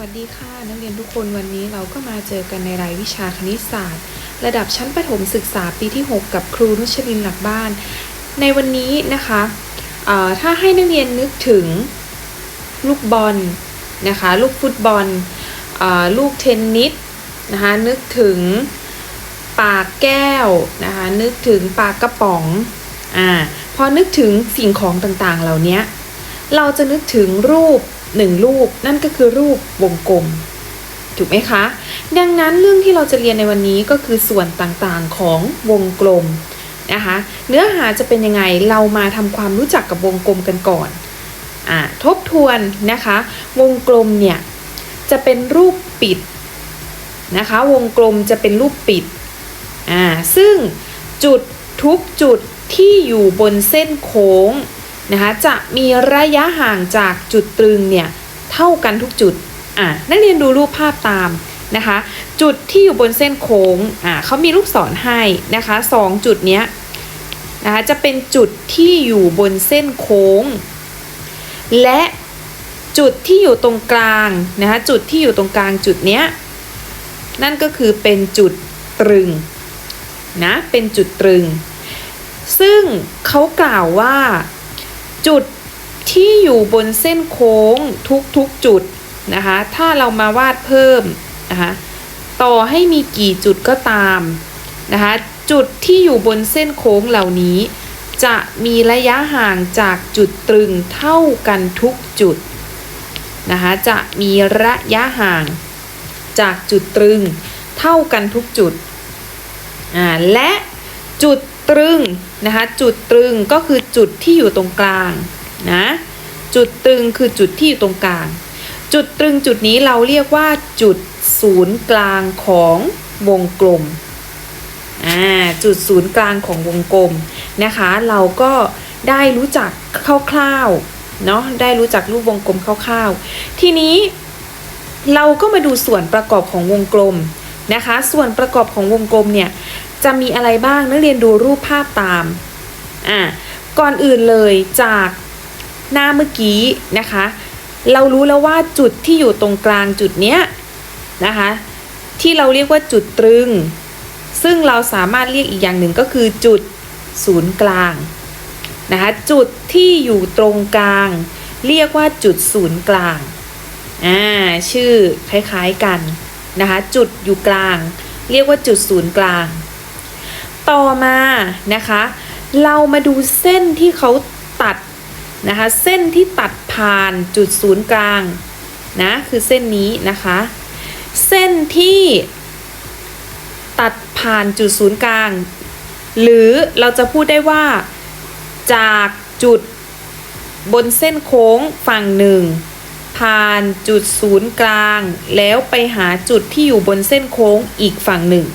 วัสดีค่ะ นักเรียนทุกคนวันนี้เราก็มาเจอกันในรายวิชาคณิตศาสตร์ ระดับชั้นประถมศึกษาปีที่ 6 กับครูนุชลินหลักบ้าน ในวันนี้นะคะถ้าให้นักเรียนนึกถึงลูกบอลนะคะลูกฟุตบอลลูกเทนนิสนะคะนึกถึงปากแก้วนะคะนึกถึงปากกระป๋องอ่าพอนึกถึงสิ่งของต่างๆเหล่านี้เราจะนึกถึงรูป หนึ่งรูปนั่นก็คือรูปวงกลมถูกไหมคะ ดังนั้นเรื่องที่เราจะเรียนในวันนี้ก็คือส่วนต่างๆของวงกลมนะคะ เนื้อหาจะเป็นยังไงเรามาทำความรู้จักกับวงกลมกันก่อนอ่าทบทวนนะคะ วงกลมเนี่ยจะเป็นรูปปิดนะคะ วงกลมจะเป็นรูปปิดอ่าซึ่งจุดทุกจุดที่อยู่บนเส้นโค้ง นะคะจะมีระยะห่างจากจุดตรึงเนี่ยเท่ากันทุกจุดอะนักเรียนดูรูปภาพตามนะคะ จุดที่อยู่บนเส้นโค้งอะเขามีลูกศรให้นะคะสองจุดเนี้ยนะคะจะเป็นจุดที่อยู่บนเส้นโค้ง และจุดที่อยู่ตรงกลางนะคะจุดที่อยู่ตรงกลางจุดเนี้ยนั่นก็คือเป็นจุดตรึงนะเป็นจุดตรึง ซึ่งเขากล่าวว่า จุดที่อยู่บนเส้นโค้งทุกๆจุดนะคะ ถ้าเรามาวาดเพิ่มนะคะ ต่อให้มีกี่จุดก็ตามนะคะ จุดที่อยู่บนเส้นโค้งเหล่านี้ จะมีระยะห่างจากจุดตรึงเท่ากันทุกจุดนะคะ จะมีระยะห่างจากจุดตรึงเท่ากันทุกจุดอ่าและจุดตรึง นะคะจุดตรึงก็คือจุดที่อยู่ตรงกลางนะจุดตรึงคือจุดที่อยู่ตรงกลาง จุดตรึงจุดนี้เราเรียกว่าจุดศูนย์กลางของวงกลมอ่าจุดศูนย์กลางของวงกลมนะคะ เราก็ได้รู้จักคร่าวๆเนาะได้รู้จักรูปวงกลมคร่าวๆ ทีนี้เราก็มาดูส่วนประกอบของวงกลมนะคะ ส่วนประกอบของวงกลมเนี่ย จะมีอะไรบ้างนักเรียนดูรูปภาพตามอ่าก่อนอื่นเลยจากหน้าเมื่อกี้นะคะ เรารู้แล้วว่าจุดที่อยู่ตรงกลางจุดเนี้ยนะคะที่เราเรียกว่าจุดตรึง ซึ่งเราสามารถเรียกอีกอย่างหนึ่งก็คือจุดศูนย์กลางนะคะจุดที่อยู่ตรงกลาง เรียกว่าจุดศูนย์กลางอ่าชื่อคล้ายๆกันนะคะจุดอยู่กลาง เรียกว่าจุดศูนย์กลาง ต่อมานะคะ เรามาดูเส้นที่เขาตัดนะคะ เส้นที่ตัดผ่านจุดศูนย์กลางนะคือเส้นนี้นะคะ เส้นที่ตัดผ่านจุดศูนย์กลาง หรือเราจะพูดได้ว่าจากจุดบนเส้นโค้งฝั่งหนึ่งผ่านจุดศูนย์กลาง แล้วไปหาจุดที่อยู่บนเส้นโค้งอีกฝั่งหนึ่ง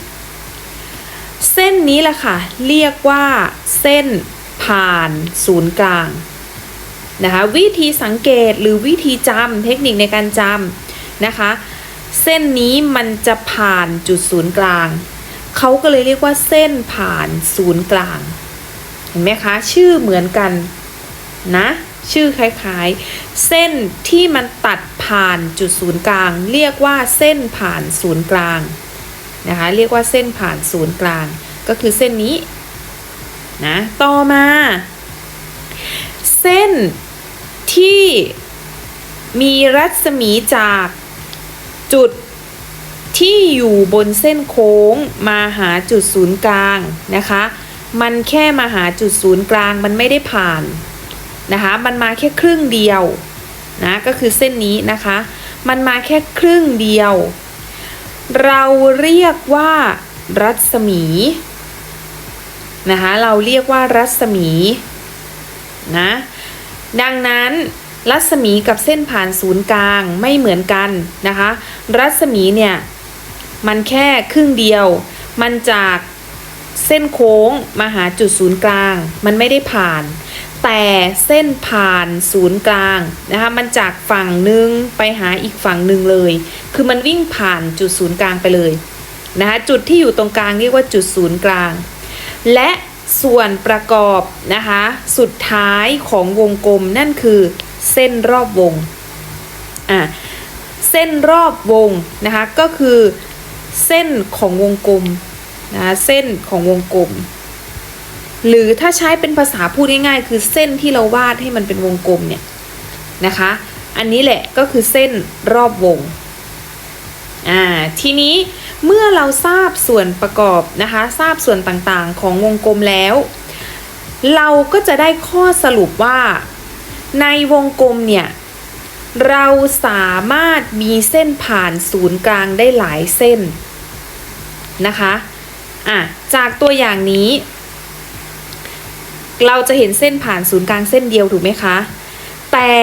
เส้นนี้แหละค่ะ เรียกว่าเส้นผ่านศูนย์กลางนะคะวิธีสังเกตหรือวิธีจำเทคนิคในการจำนะคะ เส้นนี้มันจะผ่านจุดศูนย์กลาง เขาก็เลยเรียกว่าเส้นผ่านศูนย์กลาง เห็นไหมคะ ชื่อเหมือนกันนะชื่อคล้ายๆ เส้นที่มันตัดผ่านจุดศูนย์กลาง เรียกว่าเส้นผ่านศูนย์กลาง นะคะ เรียกว่าเส้นผ่านศูนย์กลาง ก็คือเส้นนี้นะต่อมา เส้นที่มีรัศมีจากจุดที่อยู่บนเส้นโค้งมาหาจุดศูนย์กลางนะคะ มันแค่มาหาจุดศูนย์กลางมันไม่ได้ผ่านนะคะ มันมาแค่ครึ่งเดียวนะก็คือเส้นนี้นะคะ มันมาแค่ครึ่งเดียว เราเรียกว่ารัศมีนะคะเราเรียกว่ารัศมีนะดังนั้นรัศมีกับเส้นผ่านศูนย์กลางไม่เหมือนกันนะคะ รัศมีเนี่ยมันแค่ครึ่งเดียว มันจากเส้นโค้งมาหาจุดศูนย์กลาง มันไม่ได้ผ่าน แต่เส้นผ่านศูนย์กลางนะคะมันจากฝั่งหนึ่งไปหาอีกฝั่งหนึ่งเลย คือมันวิ่งผ่านจุดศูนย์กลางไปเลยนะคะจุดที่อยู่ตรงกลางเรียกว่าจุดศูนย์กลาง และส่วนประกอบนะคะสุดท้ายของวงกลมนั่นคือเส้นรอบวงอะเส้นรอบวงนะคะก็คือเส้นของวงกลมนะคะเส้นของวงกลม หรือถ้าใช้เป็นภาษาพูดง่ายๆ คือเส้นที่เราวาดให้มันเป็นวงกลมเนี่ยนะคะ อันนี้แหละก็คือเส้นรอบวงอ่าทีนี้เมื่อเราทราบส่วนประกอบนะคะ ทราบส่วนต่างๆของวงกลมแล้ว เราก็จะได้ข้อสรุปว่า ในวงกลมเนี่ยเราสามารถมีเส้นผ่านศูนย์กลางได้หลายเส้นนะคะอะจากตัวอย่างนี้ เราจะเห็นเส้นผ่านศูนย์กลางเส้นเดียวถูกไหมคะ แต่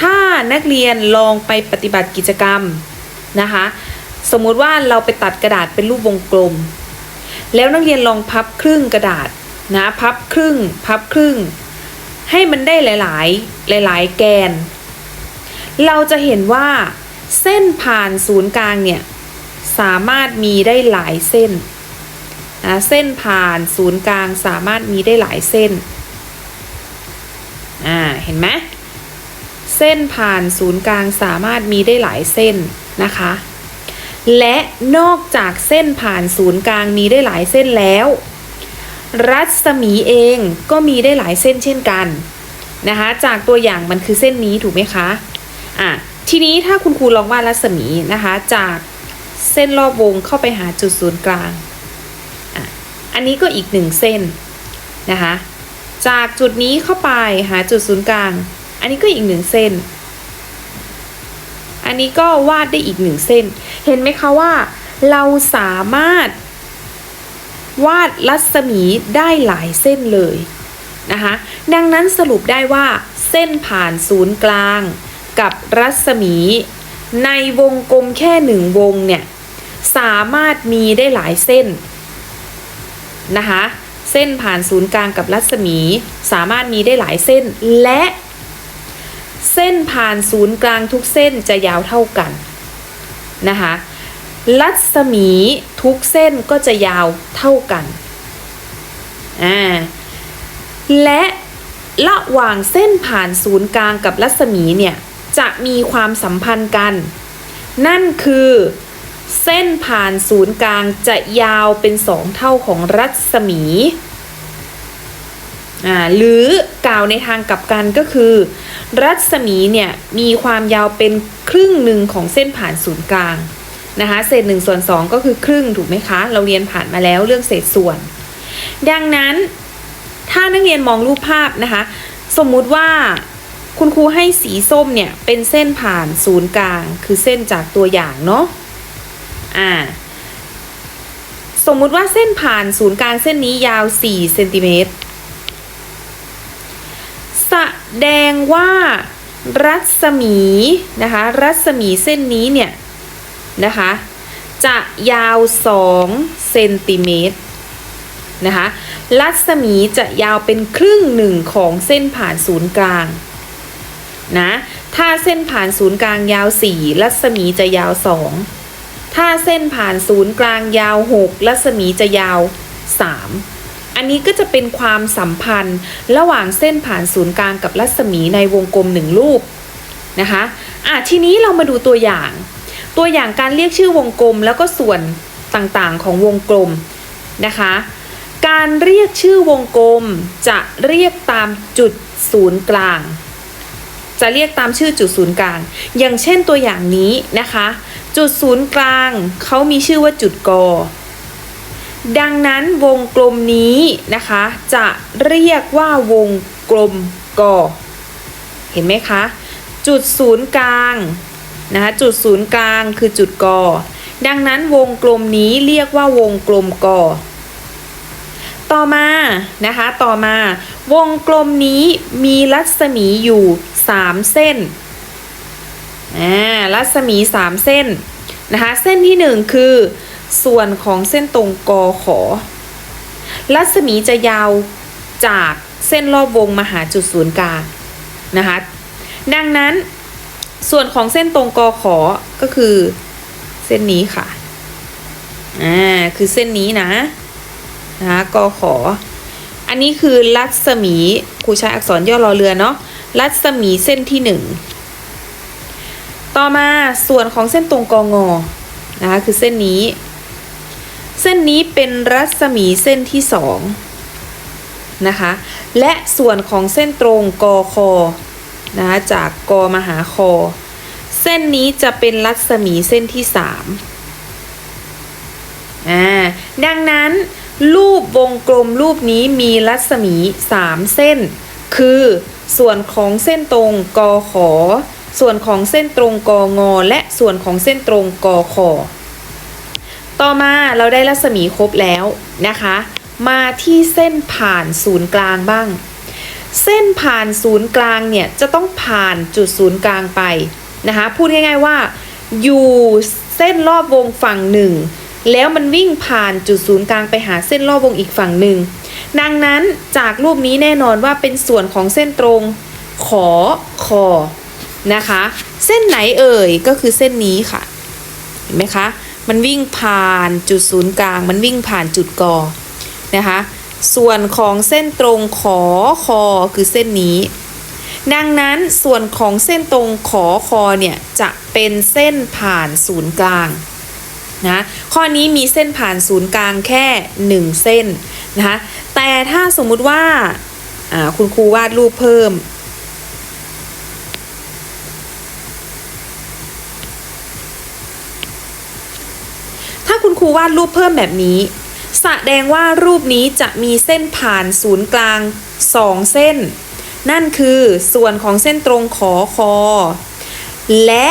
ถ้านักเรียนลองไปปฏิบัติกิจกรรมนะคะ สมมุติว่าเราไปตัดกระดาษเป็นรูปวงกลม แล้วนักเรียนลองพับครึ่งกระดาษนะพับครึ่ง พับครึ่ง ให้มันได้หลาย ๆ หลาย ๆ แกน เราจะเห็นว่าเส้นผ่านศูนย์กลางเนี่ยสามารถมีได้หลายเส้น นะเส้นผ่านศูนย์กลางสามารถมีได้หลายเส้นอ่าเห็นไหมเส้นผ่านศูนย์กลางสามารถมีได้หลายเส้นนะคะ และนอกจากเส้นผ่านศูนย์กลางมีได้หลายเส้นแล้ว รัศมีเองก็มีได้หลายเส้นเช่นกันนะคะจากตัวอย่างมันคือเส้นนี้ถูกไหมคะอะทีนี้ถ้าคุณครูลองวาดรัศมีนะคะจากเส้นรอบวงเข้าไปหาจุดศูนย์กลาง อันนี้ก็อีกหนึ่งเส้นนะคะ จากจุดนี้เข้าไปหาจุดศูนย์กลาง อันนี้ก็อีกหนึ่งเส้น อันนี้ก็วาดได้อีกหนึ่งเส้น เห็นไหมคะว่า เราสามารถ วาดรัศมีได้หลายเส้นเลยนะคะ ดังนั้นสรุปได้ว่าเส้นผ่านศูนย์กลาง กับรัศมี ในวงกลมแค่หนึ่งวงเนี่ยสามารถมีได้หลายเส้น นะคะ เส้นผ่านศูนย์กลางกับรัศมี สามารถมีได้หลายเส้นและ เส้นผ่านศูนย์กลางทุกเส้นจะยาวเท่ากันนะคะรัศมีทุกเส้นก็จะยาวเท่ากันอ่าและระหว่างเส้นผ่านศูนย์กลางกับรัศมีเนี่ยจะมีความสัมพันธ์กัน นั่นคือ เส้นผ่านศูนย์กลางจะยาวเป็นสองเท่าของรัศมีอ่าหรือกล่าวในทางกลับกันก็คือ รัศมีเนี่ยมีความยาวเป็นครึ่งหนึ่งของเส้นผ่านศูนย์กลางนะคะเศษหนึ่งส่วนสองก็คือครึ่งถูกไหมคะ เราเรียนผ่านมาแล้วเรื่องเศษส่วน ดังนั้นถ้านักเรียนมองรูปภาพนะคะ สมมุติว่าคุณครูให้สีส้มเนี่ยเป็นเส้นผ่านศูนย์กลาง คือเส้นจากตัวอย่างเนาะ อ่า สมมุติว่าเส้นผ่านศูนย์กลางเส้นนี้ยาว 4 เซนติเมตร แสดงว่ารัศมีนะคะ รัศมีเส้นนี้เนี่ยนะคะ จะยาว 2 เซนติเมตรนะคะ รัศมีจะยาวเป็นครึ่งหนึ่งของเส้นผ่านศูนย์กลางนะ ถ้าเส้นผ่านศูนย์กลางยาว 4 รัศมีจะยาว 2 ถ้าเส้นผ่านศูนย์กลางยาว 6 รัศมีจะยาว 3 อันนี้ก็จะเป็นความสัมพันธ์ระหว่างเส้นผ่านศูนย์กลางกับรัศมีในวงกลมหนึ่งรูปนะคะอะทีนี้เรามาดูตัวอย่าง ตัวอย่างการเรียกชื่อวงกลมแล้วก็ส่วนต่างๆของวงกลมนะคะ การเรียกชื่อวงกลมจะเรียกตามจุดศูนย์กลาง จะเรียกตามชื่อจุดศูนย์กลาง อย่างเช่นตัวอย่างนี้นะคะ จุดศูนย์กลางเขามีชื่อว่าจุดกอ ดังนั้นวงกลมนี้นะคะ จะเรียกว่าวงกลมกอ เห็นไหมคะ จุดศูนย์กลางนะคะจุดศูนย์กลางคือจุดกอ ดังนั้นวงกลมนี้เรียกว่าวงกลมกอ ต่อมานะคะต่อมาวงกลมนี้มีรัศมีอยู่ 3 เส้น อ่ารัศมี 3 เส้นนะคะเส้นที่ 1 คือ ส่วนของเส้นตรงกอขอ รัศมีจะยาวจากเส้นรอบวงมาหาจุดศูนย์กลางนะคะดังนั้นส่วนของเส้นตรงกอขอก็คือเส้นนี้ค่ะอ่าคือเส้นนี้นะนะคะกอขอ อันนี้คือรัศมีครูใช้อักษรย่อรอเรือเนาะรัศมีเส้นที่หนึ่ง ต่อมาส่วนของเส้นตรงกองอนะคะคือเส้นนี้ เส้นนี้เป็นรัศมีเส้นที่สองนะคะและส่วนของเส้นตรงกอคอนะคะจากกอมาหาคอ เส้นนี้จะเป็นรัศมีเส้นที่สามอ่าดังนั้น รูปวงกลมรูปนี้มีรัศมีสามเส้น คือส่วนของเส้นตรงกอขอ ส่วนของเส้นตรงกองอและส่วนของเส้นตรงกอคอต่อมาเราได้รัศมีครบแล้วนะคะ มาที่เส้นผ่านศูนย์กลางบ้าง เส้นผ่านศูนย์กลางเนี่ยจะต้องผ่านจุดศูนย์กลางไปนะคะ พูดง่ายๆว่า อยู่เส้นรอบวงฝั่งหนึ่งแล้วมันวิ่งผ่านจุดศูนย์กลางไปหาเส้นรอบวงอีกฝั่งหนึ่ง ดังนั้นจากรูปนี้แน่นอนว่าเป็นส่วนของเส้นตรงขอคอ นะคะ เส้นไหนเอ่ยก็คือเส้นนี้ค่ะ เห็นไหมคะ มันวิ่งผ่านจุดศูนย์กลาง มันวิ่งผ่านจุดกอนะคะ ส่วนของเส้นตรงขอคอคือเส้นนี้ ดังนั้นส่วนของเส้นตรงขอคอเนี่ยจะเป็นเส้นผ่านศูนย์กลางนะข้อนี้มีเส้นผ่านศูนย์กลางแค่ 1 เส้นนะคะแต่ถ้าสมมุติว่าอ่าคุณครูวาดรูปเพิ่ม คุณครูวาดรูปเพิ่มแบบนี้แสดงว่ารูปนี้จะมีเส้นผ่านศูนย์กลาง 2 เส้น นั่นคือส่วนของเส้นตรงขอคอ และ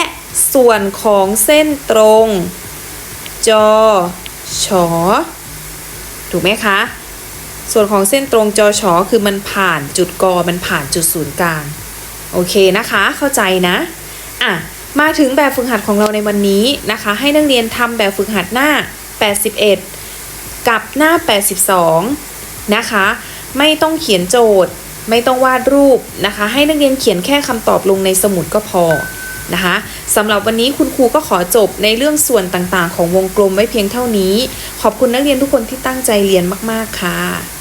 ส่วนของเส้นตรง จอชอถูกไหมคะ ส่วนของเส้นตรงจอชอคือมันผ่านจุดกอมันผ่านจุดศูนย์กลาง โอเคนะคะ เข้าใจนะ อะ มาถึงแบบฝึกหัดของเราในวันนี้นะคะ ให้นักเรียนทำแบบฝึกหัดหน้า 81 กับหน้า 82 นะคะ ไม่ต้องเขียนโจทย์ ไม่ต้องวาดรูปนะคะ ให้นักเรียนเขียนแค่คำตอบลงในสมุดก็พอนะคะสำหรับวันนี้คุณครูก็ขอจบในเรื่องส่วนต่างๆ ของวงกลมไว้เพียงเท่านี้ ขอบคุณนักเรียนทุกคนที่ตั้งใจเรียนมาก ๆ ค่ะ